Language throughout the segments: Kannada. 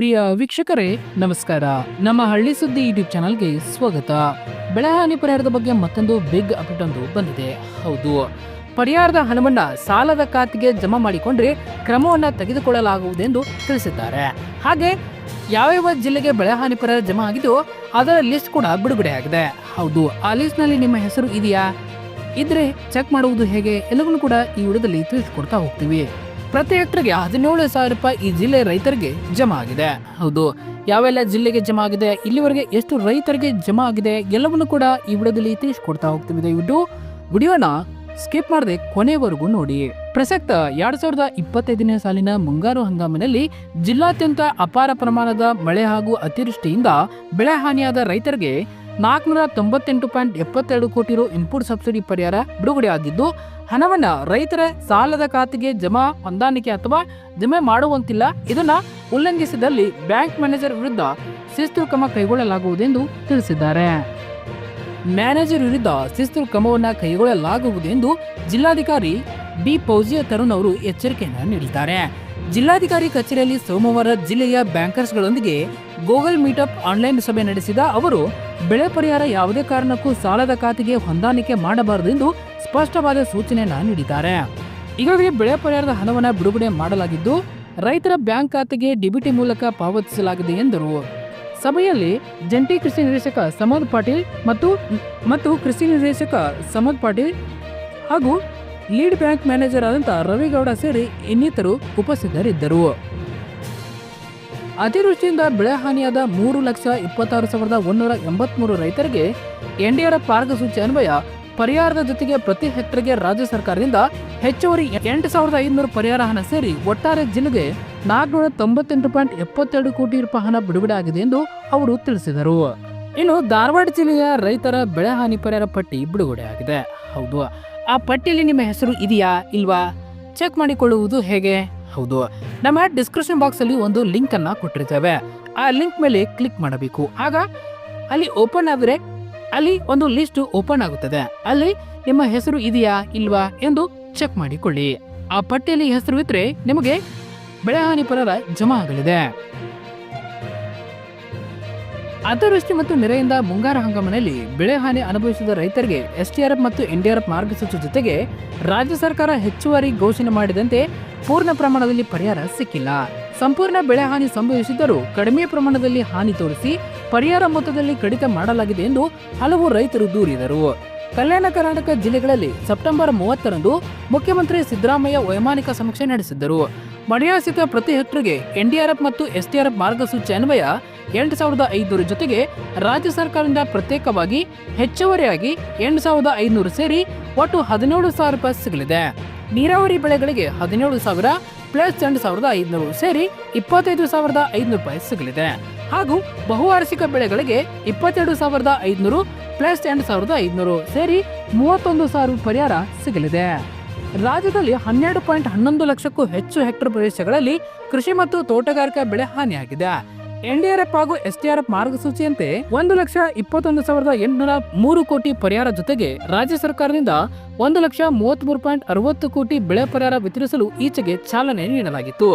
ಪ್ರಿಯ ವೀಕ್ಷಕರೇ, ನಮಸ್ಕಾರ. ನಮ್ಮ ಹಳ್ಳಿ ಸುದ್ದಿ ಯೂಟ್ಯೂಬ್ ಚಾನಲ್ಗೆ ಸ್ವಾಗತ. ಬೆಳೆಹಾನಿ ಪರಿಹಾರದ ಬಗ್ಗೆ ಮತ್ತೊಂದು ಬಿಗ್ ಅಪ್ಡೇಟ್ ಒಂದು ಬಂದಿದೆ. ಹೌದು. ಪರಿಹಾರದ ಹಣವನ್ನ ಸಾಲದ ಖಾತೆಗೆ ಜಮಾ ಮಾಡಿಕೊಂಡ್ರೆ ಕ್ರಮವನ್ನ ತೆಗೆದುಕೊಳ್ಳಲಾಗುವುದೆಂದು ತಿಳಿಸಿದ್ದಾರೆ. ಹಾಗೆ ಯಾವ್ಯಾವ ಜಿಲ್ಲೆಗೆ ಬೆಳೆ ಹಾನಿ ಪರಿಹಾರ ಜಮಾ ಆಗಿದೆಯೋ ಅದರ ಲಿಸ್ಟ್ ಕೂಡ ಬಿಡುಗಡೆ ಆಗಿದೆ. ಹೌದು, ಆ ಲಿಸ್ಟ್ನಲ್ಲಿ ನಿಮ್ಮ ಹೆಸರು ಇದೆಯಾ? ಇದ್ರೆ ಚೆಕ್ ಮಾಡುವುದು ಹೇಗೆ ಎಲ್ಲವನ್ನೂ ಕೂಡ ಈ ವಿಡಿಯೋದಲ್ಲಿ ತಿಳಿಸಿಕೊಡ್ತಾ ಹೋಗ್ತೀವಿ. ಪ್ರತಿ ಹೆಕ್ಟರ್ಗೆ ಹದಿನೇಳು ಸಾವಿರ ರೂಪಾಯಿ ಈ ಜಿಲ್ಲೆ ರೈತರಿಗೆ ಜಮಾ ಆಗಿದೆ. ಹೌದು ಯಾವೆಲ್ಲ ಜಿಲ್ಲೆಗೆ ಜಮಾ ಆಗಿದೆ, ಇಲ್ಲಿವರೆಗೆ ಎಷ್ಟು ರೈತರಿಗೆ ಜಮಾ ಆಗಿದೆ ಎಲ್ಲವನ್ನು ಕೂಡ ಈ ವಿಡಿಯೋದಲ್ಲಿ ತಿಳಿಸ್ಕೊಡ್ತಾ ಹೋಗ್ತೀವಿ ದಯವಿಟ್ಟು. ವಿಡಿಯೋನ ಸ್ಕಿಪ್ ಮಾಡದೆ ಕೊನೆವರೆಗೂ ನೋಡಿ. ಪ್ರಸಕ್ತ ಎರಡ್ ಸಾವಿರದ ಇಪ್ಪತ್ತೈದನೇ ಸಾಲಿನ ಮುಂಗಾರು ಹಂಗಾಮಿನಲ್ಲಿ ಜಿಲ್ಲಾದ್ಯಂತ ಅಪಾರ ಪ್ರಮಾಣದ ಮಳೆ ಹಾಗೂ ಅತಿವೃಷ್ಟಿಯಿಂದ ಬೆಳೆ ಹಾನಿಯಾದ ರೈತರಿಗೆ ನಾಲ್ಕುನೂರ ತೊಂಬತ್ತೆಂಟು ಪಾಯಿಂಟ್ ಎಪ್ಪತ್ತೆರಡು ಕೋಟಿ ರು ಇನ್ಪುಟ್ ಸಬ್ಸಿಡಿ ಪರಿಹಾರ ಬಿಡುಗಡೆ ಆಗಿದ್ದು ಹಣವನ್ನ ರೈತರ ಸಾಲದ ಖಾತೆಗೆ ಜಮಾ, ಹೊಂದಾಣಿಕೆ ಅಥವಾ ಜಮೆ ಮಾಡುವಂತಿಲ್ಲ. ಇದನ್ನ ಉಲ್ಲಂಘಿಸಿದಲ್ಲಿ ಬ್ಯಾಂಕ್ ಮ್ಯಾನೇಜರ್ ವಿರುದ್ಧ ಶಿಸ್ತು ಕ್ರಮ ಕೈಗೊಳ್ಳಲಾಗುವುದೆಂದು ತಿಳಿಸಿದ್ದಾರೆ. ಮ್ಯಾನೇಜರ್ ವಿರುದ್ಧ ಶಿಸ್ತು ಕ್ರಮವನ್ನ ಕೈಗೊಳ್ಳಲಾಗುವುದೆಂದು ಜಿಲ್ಲಾಧಿಕಾರಿ ಬಿ. ಪೌಜಿಯ ತರುಣ್ ಅವರು ಎಚ್ಚರಿಕೆಯನ್ನು ನೀಡಿದ್ದಾರೆ. ಜಿಲ್ಲಾಧಿಕಾರಿ ಕಚೇರಿಯಲ್ಲಿ ಸೋಮವಾರ ಜಿಲ್ಲೆಯ ಬ್ಯಾಂಕರ್ಸ್ಗಳೊಂದಿಗೆ ಗೂಗಲ್ ಮೀಟಪ್ ಆನ್ಲೈನ್ ಸಭೆ ನಡೆಸಿದ ಅವರು, ಬೆಳೆ ಪರಿಹಾರ ಯಾವುದೇ ಕಾರಣಕ್ಕೂ ಸಾಲದ ಖಾತೆಗೆ ಹೊಂದಾಣಿಕೆ ಮಾಡಬಾರದು ಎಂದು ಸ್ಪಷ್ಟವಾದ ಸೂಚನೆಯನ್ನು ನೀಡಿದ್ದಾರೆ. ಈಗಾಗಲೇ ಬೆಳೆ ಪರಿಹಾರದ ಹಣವನ್ನು ಬಿಡುಗಡೆ ಮಾಡಲಾಗಿದ್ದು, ರೈತರ ಬ್ಯಾಂಕ್ ಖಾತೆಗೆ ಡಿಬಿಟಿ ಮೂಲಕ ಪಾವತಿಸಲಾಗಿದೆ ಎಂದರು. ಸಭೆಯಲ್ಲಿ ಜಂಟಿ ಕೃಷಿ ನಿರ್ದೇಶಕ ಸಮದ್ ಪಾಟೀಲ್ ಮತ್ತು ಮತ್ತು ಕೃಷಿ ನಿರ್ದೇಶಕ ಸಮದ್ ಪಾಟೀಲ್ ಹಾಗೂ ಲೀಡ್ ಬ್ಯಾಂಕ್ ಮ್ಯಾನೇಜರ್ ಆದಂಥ ರವಿಗೌಡ ಸೇರಿ ಇನ್ನಿತರು ಉಪಸ್ಥಿತರಿದ್ದರು. ಅತಿವೃಷ್ಟಿಯಿಂದ ಬೆಳೆ ಹಾನಿಯಾದ ಮೂರು ಲಕ್ಷ ಇಪ್ಪತ್ತಾರು ಸಾವಿರದ ಒಂದೂರ ಎಂಬತ್ಮೂರು ರೈತರಿಗೆ ಎನ್ಡಿಆರ್ಎಫ್ ಮಾರ್ಗಸೂಚಿ ಅನ್ವಯ, ಪರಿಹಾರದ ಜೊತೆಗೆ ಪ್ರತಿ ಹೆಕ್ಟರ್ಗೆ ರಾಜ್ಯ ಸರ್ಕಾರದಿಂದ ಹೆಚ್ಚುವರಿ ಎಂಟು ಸಾವಿರದ ಐದುನೂರು ಪರಿಹಾರ ಹಣ ಸೇರಿ ಒಟ್ಟಾರೆ ಜಿಲ್ಲೆಗೆ ನಾಲ್ಕುನೂರ ತೊಂಬತ್ತೆಂಟು ಪಾಯಿಂಟ್ ಎಪ್ಪತ್ತೆರಡು ಕೋಟಿ ರೂಪಾಯಿ ಹಣ ಬಿಡುಗಡೆ ಆಗಿದೆ ಎಂದು ಅವರು ತಿಳಿಸಿದರು. ಇನ್ನು ಧಾರವಾಡ ಜಿಲ್ಲೆಯ ರೈತರ ಬೆಳೆ ಹಾನಿ ಪರಿಹಾರ ಪಟ್ಟಿ ಬಿಡುಗಡೆ ಆಗಿದೆ. ಹೌದು ಆ ಪಟ್ಟಿಯಲ್ಲಿ ನಿಮ್ಮ ಹೆಸರು ಇದೆಯಾ ಇಲ್ವಾ? ಚೆಕ್ ಮಾಡಿಕೊಳ್ಳುವುದು ಹೇಗೆ? ಹೌದು. ನಮ್ಮ ಡಿಸ್ಕ್ರಿಪ್ಷನ್ ಬಾಕ್ಸ್ ಅಲ್ಲಿ ಒಂದು ಲಿಂಕ್ ಅನ್ನ ಕೊಟ್ಟಿರ್ತೇವೆ. ಆ ಲಿಂಕ್ ಮೇಲೆ ಕ್ಲಿಕ್ ಮಾಡಬೇಕು. ಆಗ ಅಲ್ಲಿ ಓಪನ್ ಆದರೆ ಅಲ್ಲಿ ಒಂದು ಲಿಸ್ಟ್ ಓಪನ್ ಆಗುತ್ತದೆ. ಅಲ್ಲಿ ನಿಮ್ಮ ಹೆಸರು ಇದೆಯಾ ಇಲ್ವಾ ಎಂದು ಚೆಕ್ ಮಾಡಿಕೊಳ್ಳಿ. ಆ ಪಟ್ಟಿಯಲ್ಲಿ ಹೆಸರು ಇದ್ರೆ ನಿಮಗೆ ಬೆಳೆಹಾನಿ ಪರರ ಜಮಾ ಆಗಲಿದೆ. ಅತಿವೃಷ್ಟಿ ಮತ್ತು ನೆರೆಯಿಂದ ಮುಂಗಾರು ಹಂಗಾಮಿನಲ್ಲಿ ಬೆಳೆ ಹಾನಿ ಅನುಭವಿಸಿದ ರೈತರಿಗೆ ಎಸ್ಟಿಆರ್ಎಫ್ ಮತ್ತು ಎನ್ಡಿಆರ್ಎಫ್ ಮಾರ್ಗಸೂಚಿ ಜೊತೆಗೆ ರಾಜ್ಯ ಸರ್ಕಾರ ಹೆಚ್ಚುವರಿ ಘೋಷಣೆ ಮಾಡಿದಂತೆ ಪೂರ್ಣ ಪ್ರಮಾಣದಲ್ಲಿ ಪರಿಹಾರ ಸಿಕ್ಕಿಲ್ಲ. ಸಂಪೂರ್ಣ ಬೆಳೆ ಹಾನಿ ಸಂಭವಿಸಿದ್ದರೂ ಕಡಿಮೆ ಪ್ರಮಾಣದಲ್ಲಿ ಹಾನಿ ತೋರಿಸಿ ಪರಿಹಾರ ಮೊತ್ತದಲ್ಲಿ ಕಡಿತ ಮಾಡಲಾಗಿದೆ ಎಂದು ಹಲವು ರೈತರು ದೂರಿದರು. ಕಲ್ಯಾಣ ಕರ್ನಾಟಕ ಜಿಲ್ಲೆಗಳಲ್ಲಿ ಸೆಪ್ಟೆಂಬರ್ ಮೂವತ್ತರಂದು ಮುಖ್ಯಮಂತ್ರಿ ಸಿದ್ದರಾಮಯ್ಯ ವೈಮಾನಿಕ ಸಮೀಕ್ಷೆ ನಡೆಸಿದ್ದರು. ಮಳೆಯಾಶ್ರಿತ ಪ್ರತಿ ಹೆಕ್ಟರ್ಗೆ ಎನ್ಡಿಆರ್ಎಫ್ ಮತ್ತು ಎಸ್ಡಿಆರ್ಎಫ್ ಮಾರ್ಗಸೂಚಿ ಅನ್ವಯ ಎಂಟು ಸಾವಿರದ ಐದುನೂರು ಜೊತೆಗೆ ರಾಜ್ಯ ಸರ್ಕಾರದಿಂದ ಪ್ರತ್ಯೇಕವಾಗಿ ಹೆಚ್ಚುವರಿಯಾಗಿ ಎಂಟು ಸಾವಿರದ ಐದುನೂರು ಸೇರಿ ಒಟ್ಟು ಹದಿನೇಳು ಸಾವಿರ ರೂಪಾಯಿ ಸಿಗಲಿದೆ ನೀರಾವರಿ ಬೆಳೆಗಳಿಗೆ ಹದಿನೇಳು ಸಾವಿರ ಪ್ಲಸ್ ಎಂಟು ಸಾವಿರದ ಐದುನೂರು ಸೇರಿ ಇಪ್ಪತ್ತೈದು ಸಾವಿರದ ಐದುನೂರು ರೂಪಾಯಿ ಸಿಗಲಿದೆ ಹಾಗೂ ಬಹುವಾರ್ಷಿಕ ಬೆಳೆಗಳಿಗೆ ಇಪ್ಪತ್ತೆರಡು ಸಾವಿರದ ಐದುನೂರು ಪ್ಲಸ್ ಎಂಟು ಸಾವಿರದ ಐದುನೂರು ಸೇರಿ ಮೂವತ್ತೊಂದು ಸಾವಿರ ಪರಿಹಾರ ಸಿಗಲಿದೆ. ರಾಜ್ಯದಲ್ಲಿ ಹನ್ನೆರಡು ಪಾಯಿಂಟ್ ಹನ್ನೊಂದು ಲಕ್ಷಕ್ಕೂ ಹೆಚ್ಚು ಹೆಕ್ಟರ್ ಪ್ರದೇಶಗಳಲ್ಲಿ ಕೃಷಿ ಮತ್ತು ತೋಟಗಾರಿಕಾ ಬೆಳೆ ಹಾನಿಯಾಗಿದೆ. ಎನ್ಡಿಆರ್ಎಫ್ ಹಾಗೂ ಎಸ್ಡಿಆರ್ಎಫ್ ಮಾರ್ಗಸೂಚಿಯಂತೆ ಒಂದು ಲಕ್ಷ ಇಪ್ಪತ್ತೊಂದು ಸಾವಿರದ ಎಂಟುನೂರ ಮೂರು ಕೋಟಿ ಪರಿಹಾರ ಜೊತೆಗೆ ರಾಜ್ಯ ಸರ್ಕಾರದಿಂದ ಒಂದು ಲಕ್ಷ ಮೂವತ್ಮೂರು ಪಾಯಿಂಟ್ ಅರವತ್ತು ಕೋಟಿ ಬೆಳೆ ಪರಿಹಾರ ವಿತರಿಸಲು ಈಚೆಗೆ ಚಾಲನೆ ನೀಡಲಾಗಿತ್ತು.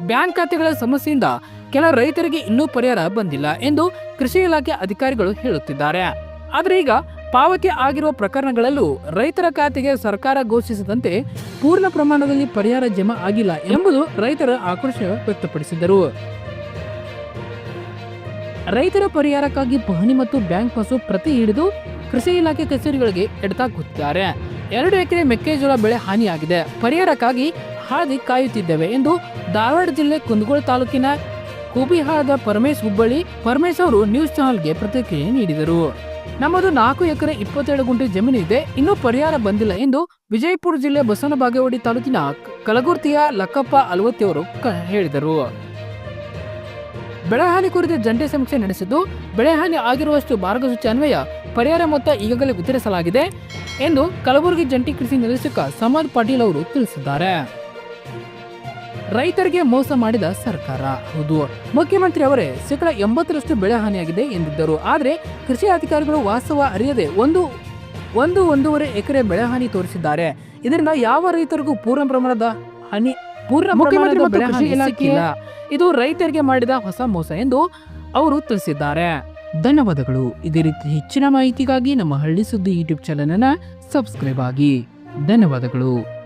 ಬ್ಯಾಂಕ್ ಖಾತೆಗಳ ಸಮಸ್ಯೆಯಿಂದ ಕೆಲ ರೈತರಿಗೆ ಇನ್ನೂ ಪರಿಹಾರ ಬಂದಿಲ್ಲ ಎಂದು ಕೃಷಿ ಇಲಾಖೆ ಅಧಿಕಾರಿಗಳು ಹೇಳುತ್ತಿದ್ದಾರೆ. ಆದರೆ ಈಗ ಪಾವತಿ ಆಗಿರುವ ಪ್ರಕರಣಗಳಲ್ಲೂ ರೈತರ ಖಾತೆಗೆ ಸರ್ಕಾರ ಘೋಷಿಸಿದಂತೆ ಪೂರ್ಣ ಪ್ರಮಾಣದಲ್ಲಿ ಪರಿಹಾರ ಜಮಾ ಆಗಿಲ್ಲ ಎಂಬುದು ರೈತರ ಆಕ್ರೋಶ ವ್ಯಕ್ತಪಡಿಸಿದರು. ರೈತರ ಪರಿಹಾರಕ್ಕಾಗಿ ಪಹಣಿ ಮತ್ತು ಬ್ಯಾಂಕ್ ಪಾಸು ಪ್ರತಿ ಹಿಡಿದು ಕೃಷಿ ಇಲಾಖೆ ಕಚೇರಿಗಳಿಗೆ ಎಡತಾಕುತ್ತಿದ್ದಾರೆ ಎರಡು ಎಕರೆ ಮೆಕ್ಕೆಜೋಳ ಬೆಳೆ ಹಾನಿಯಾಗಿದೆ. ಪರಿಹಾರಕ್ಕಾಗಿ ಹಾದಿ ಕಾಯುತ್ತಿದ್ದೇವೆ ಎಂದು ಧಾರವಾಡ ಜಿಲ್ಲೆ ಕುಂದಗೋಳ ತಾಲೂಕಿನ ಕುಬಿಹಾಳದ ಪರಮೇಶ್ ಹುಬ್ಬಳ್ಳಿ ಪರಮೇಶ್ ಅವರು ನ್ಯೂಸ್ ಚಾನೆಲ್ಗೆ ಪ್ರತಿಕ್ರಿಯೆ ನೀಡಿದರು. ನಮ್ಮದು ನಾಲ್ಕು ಎಕರೆ ಇಪ್ಪತ್ತೇಳು ಗುಂಟೆ ಜಮೀನು ಇದೆ. ಇನ್ನೂ ಪರಿಹಾರ ಬಂದಿಲ್ಲ ಎಂದು ವಿಜಯಪುರ ಜಿಲ್ಲೆ ಬಸವನ ಬಾಗೇವಾಡಿ ತಾಲೂಕಿನ ಕಲಗುರ್ತಿಯ ಲಕ್ಕಪ್ಪ ಅಲವತ್ತಿಯವರು ಹೇಳಿದರು. ಬೆಳೆಹಾನಿ ಕುರಿತು ಜಂಟಿ ಸಮೀಕ್ಷೆ ನಡೆಸಿದ್ದು, ಬೆಳೆಹಾನಿ ಆಗಿರುವಷ್ಟು ಮಾರ್ಗಸೂಚಿ ಅನ್ವಯ ಪರಿಹಾರ ಮೊತ್ತ ಈಗಾಗಲೇ ವಿತರಿಸಲಾಗಿದೆ ಎಂದು ಕಲಬುರಗಿ ಜಂಟಿ ಕೃಷಿ ನಿರ್ದೇಶಕ ಸಮದ್ ಪಾಟೀಲ್ ಅವರು ತಿಳಿಸಿದ್ದಾರೆ. ರೈತರಿಗೆ ಮೋಸ ಮಾಡಿದ ಸರ್ಕಾರ. ಹೌದು. ಮುಖ್ಯಮಂತ್ರಿ ಅವರೇ ಶೇಕಡ ಎಂಬತ್ತರಷ್ಟು ಬೆಳೆ ಹಾನಿಯಾಗಿದೆ ಎಂದಿದ್ದರು. ಆದರೆ ಕೃಷಿ ಅಧಿಕಾರಿಗಳು ವಾಸ್ತವ ಅರಿಯದೆ ಒಂದು ಒಂದು ಒಂದೂವರೆ ಎಕರೆ ಬೆಳೆ ಹಾನಿ ತೋರಿಸಿದ್ದಾರೆ. ಇದರಿಂದ ಯಾವ ರೈತರಿಗೂ ಪೂರ್ಣ ಪ್ರಮಾಣದ ಹಾನಿ ಪೂರ್ಣ ಮುಖ್ಯಮಂತ್ರಿ ಮತ್ತು ಕೃಷಿ ಇದು ರೈತರಿಗೆ ಮಾಡಿದ ಹೊಸ ಮೋಸ ಎಂದು ಅವರು ತಿಳಿಸಿದ್ದಾರೆ. ಧನ್ಯವಾದಗಳು. ಇದೇ ರೀತಿ ಹೆಚ್ಚಿನ ಮಾಹಿತಿಗಾಗಿ ನಮ್ಮ ಹಳ್ಳಿ ಸುದ್ದಿ ಯೂಟ್ಯೂಬ್ ಚಾನಲ್ ಅನ್ನ ಸಬ್ಸ್ಕ್ರೈಬ್ ಆಗಿ. ಧನ್ಯವಾದಗಳು.